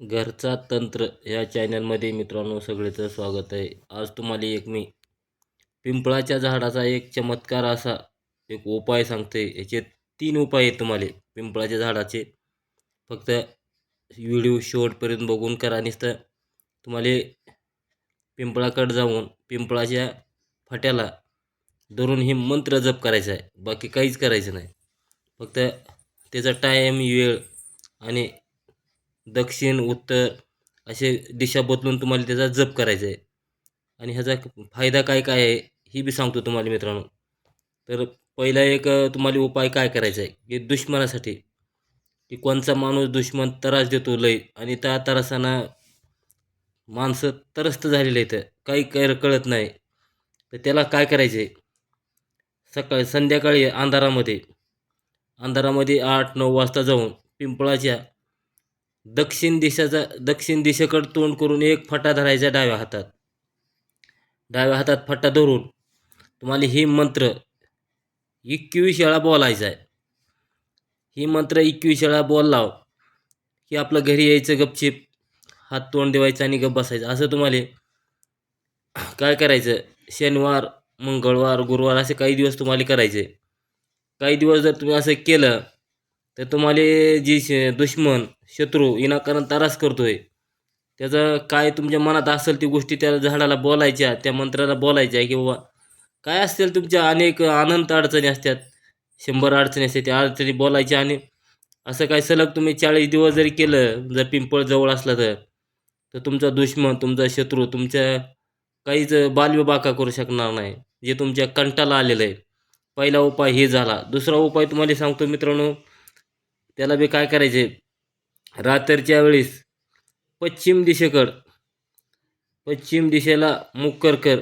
घरचा तंत्र या चॅनलमध्ये मित्रांनो सगळेचं स्वागत आहे. आज तुम्हाला एक मी पिंपळाच्या झाडाचा एक चमत्कार असा एक उपाय सांगते याचे तीन उपाय आहेत तुम्हाला पिंपळाच्या झाडाचे. फक्त व्हिडिओ शेवटपर्यंत बघून करा नुसतं तुम्हाला पिंपळाकडे जाऊन पिंपळाच्या फाट्याला धरून हे मंत्र जप करायचं आहे. बाकी काहीच करायचं नाही. फक्त त्याचा टाईम वेळ आणि दक्षिण उत्तर असे दिशा बदलून तुम्हाला त्याचा जप करायचा आहे आणि ह्याचा फायदा काय काय आहे ही बी सांगतो तुम्हाला मित्रांनो. तर पहिला एक तुम्हाला उपाय काय करायचा आहे की दुश्मनासाठी की कोणचा माणूस दुश्मन त्रास देतो लय आणि त्या त्रासानं माणसं त्रस्त झालेले आहेत काही काय कळत नाही. तर त्याला काय करायचं आहे सकाळी संध्याकाळी अंधारामध्ये अंधारामध्ये आठ नऊ वाजता जाऊन पिंपळाच्या दक्षिण दिशेचा दक्षिण दिशेकडे तोंड करून एक फटा धरायचा डाव्या हातात. डाव्या हातात फटा धरून तुम्हाला ही मंत्र एकवीस वेळा बोलायचा आहे. ही मंत्र एकवीस वेळा बोललाव की आपलं घरी यायचं गपचिप हात तोंड देवायचं आणि गप बसायचं. असं तुम्हाला काय करायचं? शनिवार मंगळवार गुरुवार असे काही दिवस तुम्हाला करायचे. काही दिवस जर तुम्ही असं केलं तर तुम्हाला जी श दुश्मन शत्रू विनाकारण त्रास करतोय त्याचं काय तुमच्या मनात असेल ती गोष्टी त्या झाडाला बोलायच्या त्या मंत्राला बोलायच्या किंवा काय असतील तुमच्या अनेक अनंत अडचणी असतात शंभर अडचणी असतात त्या अडचणी बोलायच्या आणि असं काय सलग तुम्ही चाळीस दिवस जरी केलं जर पिंपळ जवळ असला तर तर तुमचा दुश्मन तुमचा शत्रू तुमच्या काहीच बालविबाका करू शकणार नाही जे तुमच्या कंटाला आलेलं आहे. पहिला उपाय हे झाला. दुसरा उपाय तुम्हाला सांगतो मित्रांनो त्याला बी काय करायचे? रात्रीच्या वेळेस पश्चिम दिशेकड पश्चिम दिशेला मुख कर. कर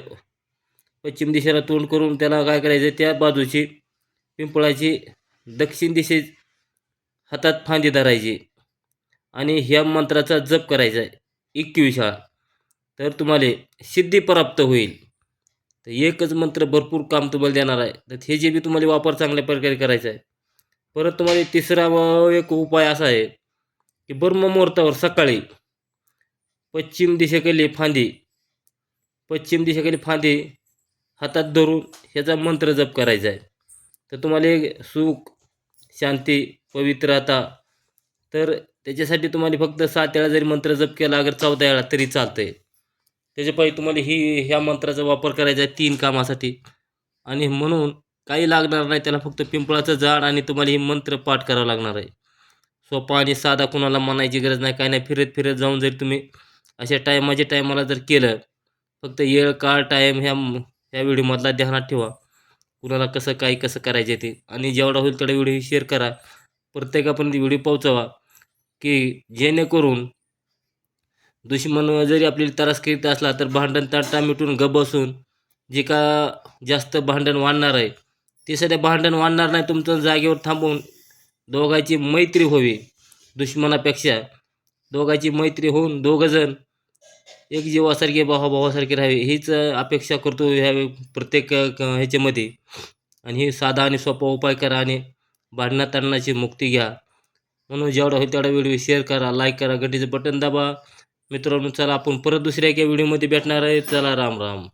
पश्चिम दिशेला तोंड करून त्याला काय करायचं? त्या बाजूची पिंपळाची दक्षिण दिशे हातात फांदी धरायची आणि ह्या मंत्राचा जप करायचा आहे. एकवीस वेळा तर तुम्हाला सिद्धी प्राप्त होईल. तर एकच मंत्र भरपूर काम तुम्हाला देणार आहे. तर हे जे बी तुम्हाला वापर चांगल्या प्रकारे करायचा आहे परत तुम्हाला तिसरा व एक उपाय असा आहे की ब्रह्म मुहूर्तावर सकाळी पश्चिम दिशेकडली फांदी. पश्चिम दिशेकडली फांदी हातात धरून ह्याचा मंत्र जप करायचा आहे. तर तुम्हाला एक सुख शांती पवित्रता. तर त्याच्यासाठी तुम्हाला फक्त सात वेळा जरी मंत्र जप केला अगर चौदा वेळा तरी चालतं आहे त्याच्या पायी तुम्हाला ही ह्या मंत्राचा वापर करायचा आहे तीन कामासाठी. आणि म्हणून काही लागणार नाही त्याला फक्त पिंपळाचं झाड आणि तुम्हाला हे मंत्र पाठ करावं लागणार आहे. सोपा आणि साधा कुणाला म्हणायची गरज नाही काय नाही फिरत फिरत जाऊन जरी तुम्ही अशा टायमाच्या टायमाला जर केलं फक्त येळ काळ टाईम ह्या ह्या व्हिडिओमधला ध्यानात ठेवा. कुणाला कसं काय कसं करायचे ते. आणि जेवढा होईल तेवढा व्हिडिओ शेअर करा. प्रत्येकापर्यंत व्हिडिओ पोहोचवा की जेणेकरून दुश्मन जरी आपल्याला त्रास करीत असला तर भांडण ताटा मिटून ग बसून जे का जास्त भांडण वाढणार आहे ते सध्या भांडण वाढणार नाही तुमचं जागेवर थांबून दोघांची मैत्री व्हावी दुश्मनापेक्षा. दोघांची मैत्री होऊन दोघंजण एक जीवासारखे भावाभावासारखे राहावे हीच अपेक्षा करतो ह्या प्रत्येक क- ह्याच्यामध्ये. आणि हे साधा आणि सोपा उपाय करा आणि भांडणातांडणाची मुक्ती घ्या. म्हणून जेवढा होईल तेवढा व्हिडिओ शेअर करा लाईक करा घटीचं बटन दाबा. मित्रांनो चला आपण परत दुसऱ्या एका व्हिडिओमध्ये भेटणार आहे. चला राम राम.